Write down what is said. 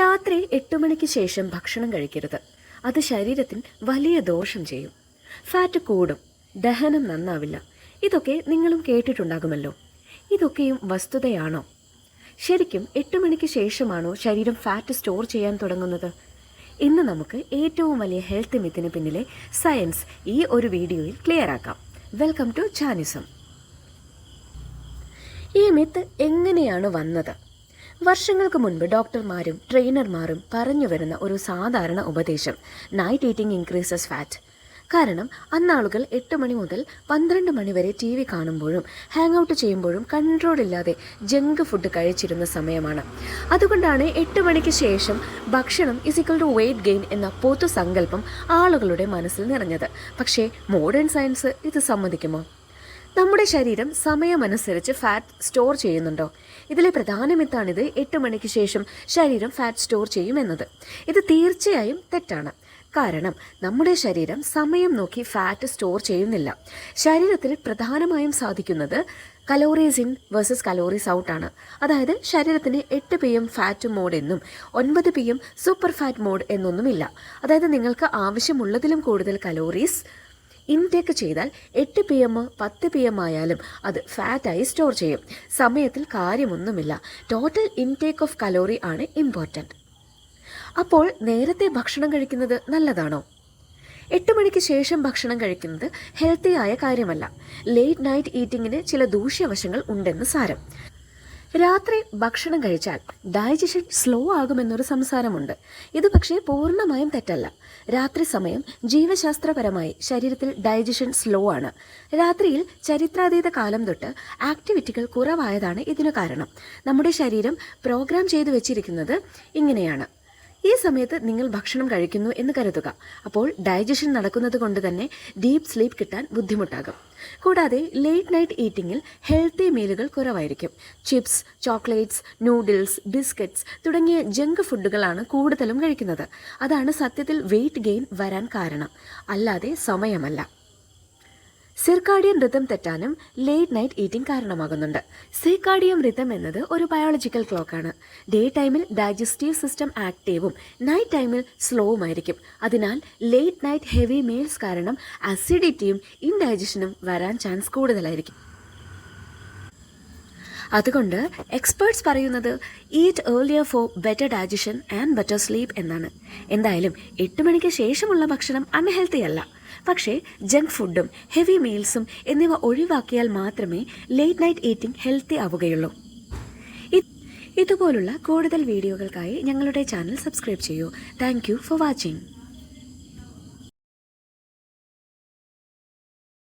രാത്രി എട്ട് മണിക്ക് ശേഷം ഭക്ഷണം കഴിക്കരുത്. അത് ശരീരത്തിന് വലിയ ദോഷം ചെയ്യും. ഫാറ്റ് കൂടും. ദഹനം നന്നാവില്ല. ഇതൊക്കെ നിങ്ങളും കേട്ടിട്ടുണ്ടാകുമല്ലോ. ഇതൊക്കെയും വസ്തുതയാണോ? ശരിക്കും എട്ട് മണിക്ക് ശേഷമാണോ ശരീരം ഫാറ്റ് സ്റ്റോർ ചെയ്യാൻ തുടങ്ങുന്നത്? ഇന്ന് നമുക്ക് ഏറ്റവും വലിയ ഹെൽത്ത് മിത്തിന് പിന്നിലെ സയൻസ് ഈ ഒരു വീഡിയോയിൽ ക്ലിയർ ആക്കാം. വെൽക്കം ടു ചാനിസം. ഈ മിത്ത് എങ്ങനെയാണ് വന്നത്? വർഷങ്ങൾക്ക് മുൻപ് ഡോക്ടർമാരും ട്രെയിനർമാരും പറഞ്ഞു വരുന്ന ഒരു സാധാരണ ഉപദേശം നൈറ്റ് ഈറ്റിംഗ് ഇൻക്രീസസ് ഫാറ്റ് കാരണം അന്നാളുകൾ എട്ട് മണി മുതൽ പന്ത്രണ്ട് മണി വരെ ടി വി കാണുമ്പോഴും ഹാങ് ഔട്ട് ചെയ്യുമ്പോഴും കൺട്രോൾ ഇല്ലാതെ ജങ്ക് ഫുഡ് കഴിച്ചിരുന്ന സമയമാണ്. അതുകൊണ്ടാണ് എട്ട് മണിക്ക് ശേഷം ഭക്ഷണം ഇസിക്കൽ ടു വെയിറ്റ് ഗെയിൻ എന്ന പൊതു സങ്കല്പം ആളുകളുടെ മനസ്സിൽ നിറഞ്ഞത്. പക്ഷേ മോഡേൺ സയൻസ് ഇത് സമ്മതിക്കുമോ? നമ്മുടെ ശരീരം സമയമനുസരിച്ച് ഫാറ്റ് സ്റ്റോർ ചെയ്യുന്നുണ്ടോ? ഇതിലെ പ്രധാന മിത്താണിത്. എട്ട് മണിക്ക് ശേഷം ശരീരം ഫാറ്റ് സ്റ്റോർ ചെയ്യുമെന്നത്. ഇത് തീർച്ചയായും തെറ്റാണ്. കാരണം നമ്മുടെ ശരീരം സമയം നോക്കി ഫാറ്റ് സ്റ്റോർ ചെയ്യുന്നില്ല. ശരീരത്തിൽ പ്രധാനമായും സാധിക്കുന്നത് calories in versus calories out ആണ്. അതായത് ശരീരത്തിന് എട്ട് പി എം ഫാറ്റ് മോഡ് എന്നും ഒൻപത് P M super fat mode എന്നൊന്നുമില്ല. അതായത് നിങ്ങൾക്ക് ആവശ്യമുള്ളതിലും കൂടുതൽ കലോറീസ് ഇൻടേക്ക് ചെയ്താൽ എട്ട് പി എം പത്ത് പി എം ആയാലും അത് ഫാറ്റായി സ്റ്റോർ ചെയ്യും. സമയത്തിൽ കാര്യമൊന്നുമില്ല. ടോട്ടൽ ഇൻടേക്ക് ഓഫ് കലോറി ആണ് ഇമ്പോർട്ടന്റ് അപ്പോൾ നേരത്തെ ഭക്ഷണം കഴിക്കുന്നത് നല്ലതാണോ? എട്ട് മണിക്ക് ശേഷം ഭക്ഷണം കഴിക്കുന്നത് ഹെൽത്തി ആയ കാര്യമല്ല. ലേറ്റ് നൈറ്റ് ഈറ്റിങ്ങിന് ചില ദൂഷ്യവശങ്ങൾ ഉണ്ടെന്ന് സാരം. രാത്രി ഭക്ഷണം കഴിച്ചാൽ ഡൈജഷൻ സ്ലോ ആകുമെന്നൊരു സംസാരമുണ്ട്. ഇത് പക്ഷേ പൂർണമായും തെറ്റല്ല. രാത്രി സമയം ജീവശാസ്ത്രപരമായി ശരീരത്തിൽ ഡൈജഷൻ സ്ലോ ആണ്. രാത്രിയിൽ ചരിത്രാതീത കാലം തൊട്ട് ആക്ടിവിറ്റികൾ കുറവായതാണ് ഇതിനു കാരണം. നമ്മുടെ ശരീരം പ്രോഗ്രാം ചെയ്തു വെച്ചിരിക്കുന്നത് ഇങ്ങനെയാണ്. ഈ സമയത്ത് നിങ്ങൾ ഭക്ഷണം കഴിക്കുന്നു എന്ന് കരുതുക. അപ്പോൾ ഡൈജഷൻ നടക്കുന്നത് കൊണ്ട് തന്നെ ഡീപ്പ് സ്ലീപ്പ് കിട്ടാൻ ബുദ്ധിമുട്ടാകും. കൂടാതെ ലേറ്റ് നൈറ്റ് ഈറ്റിംഗിൽ ഹെൽത്തി മീലുകൾ കുറവായിരിക്കും. ചിപ്സ് ചോക്ലേറ്റ്സ് നൂഡിൽസ് ബിസ്ക്കറ്റ്സ് തുടങ്ങിയ ജങ്ക് ഫുഡുകളാണ് കൂടുതലും കഴിക്കുന്നത്. അതാണ് സത്യത്തിൽ വെയിറ്റ് ഗെയിൻ വരാൻ കാരണം. അല്ലാതെ സമയമല്ല. സിർക്കാഡിയൻ റിതം തെറ്റാനും ലേറ്റ് നൈറ്റ് ഈറ്റിംഗ് കാരണമാകുന്നുണ്ട്. സിർക്കാഡിയം റിതം എന്നത് ഒരു ബയോളജിക്കൽ ക്ലോക്കാണ് ഡേ ടൈമിൽ ഡൈജസ്റ്റീവ് സിസ്റ്റം ആക്റ്റീവും നൈറ്റ് ടൈമിൽ സ്ലോവുമായിരിക്കും അതിനാൽ ലേറ്റ് നൈറ്റ് ഹെവി മീൽസ് കാരണം അസിഡിറ്റിയും ഇൻഡൈജഷനും വരാൻ ചാൻസ് കൂടുതലായിരിക്കും. അതുകൊണ്ട് എക്സ്പേർട്സ് പറയുന്നത് eat earlier for better digestion and better sleep എന്നാണ്. എന്തായാലും എട്ട് മണിക്ക് ശേഷമുള്ള ഭക്ഷണം അൺഹെൽത്തി അല്ല. പക്ഷേ ജങ്ക് ഫുഡും ഹെവി മീൽസും എന്നിവ ഒഴിവാക്കിയാൽ മാത്രമേ ലേറ്റ് നൈറ്റ് ഈറ്റിംഗ് ഹെൽത്തി ആവുകയുള്ളൂ. ഇതുപോലുള്ള കൂടുതൽ വീഡിയോകൾക്കായി ഞങ്ങളുടെ ചാനൽ സബ്സ്ക്രൈബ് ചെയ്യൂ. Thank for watching